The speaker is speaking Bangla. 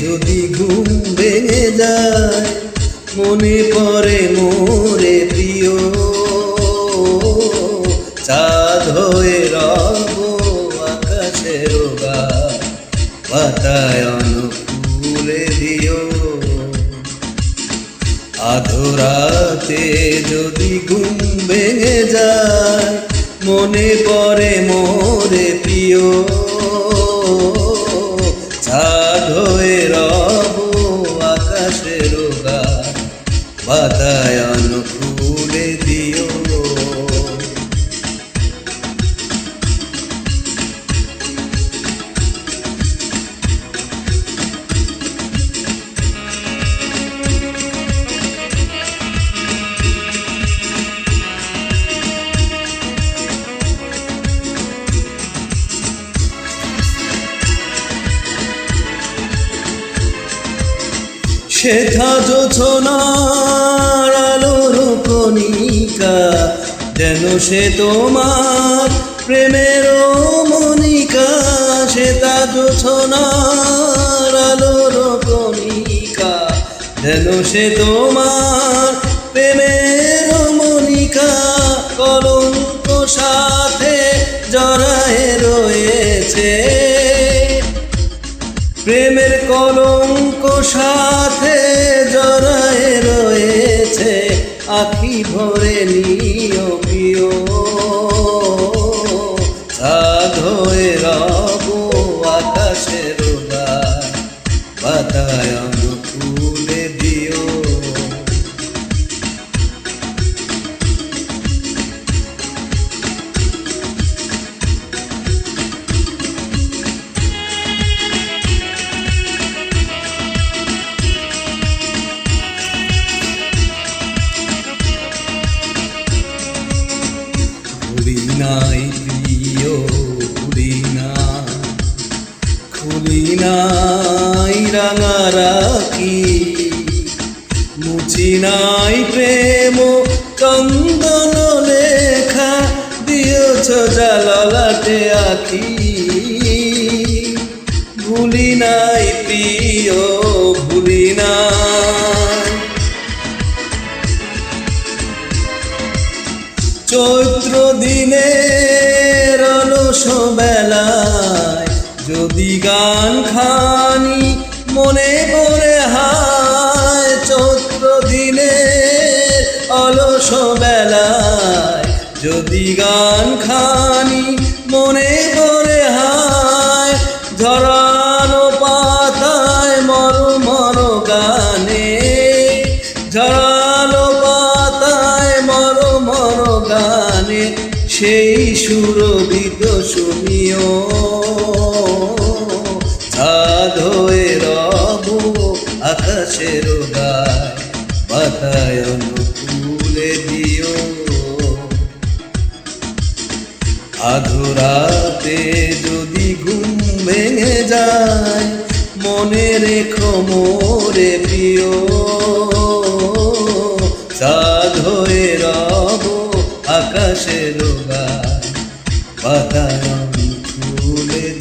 যদি ঘুম ভেঙে যায়, মনে পড়ে মোরে প্রিয়। চাঁদ হয়ে রব আকাশের বাতায়ন ফুলে দিও। আধরাতে যদি ঘুম ভেঙে যায়, মনে পড়ে মোরে প্রিয়। শেখা জোছনার আলোর কণিকা, যেন সে তোমার প্রেমের মনিকা শ্বেতা জোছনার আলোর কণিকা, যেন সে তোমার প্রেমের মনিকা কলঙ্ক সাথে জড়ায় রয়েছে। প্রেমের কলঙ্ক সাথে জড়ায় রয়েছে আখি ভরে প্রিয়। নাই রাঙা রাখি মুছি নাই প্রেম চন্দন লেখা দিয়েছ জালালাটে আখি। ভুলি নাই প্রিয়, ভুলি নাই। চৈত্র দিনের অলস যদি গান খানি মনে পড়ে হায় চৈত্র দিনের অলস বেলায়। যদি গান খানি মনে পড়ে হায় ঝরানো পাতায় মর মর গানে। ঝরানো পাতায় মর মর গানে। সেই সুরবিত শুনিও আকাশের গায় বাতায়ন ফুলে দিও। আধুরাতে যদি ঘুম ভেঙে যায়, মনে রেখো মোরে প্রিয়। চাঁদ হয়ে রব আকাশের গায় ফুলে দিও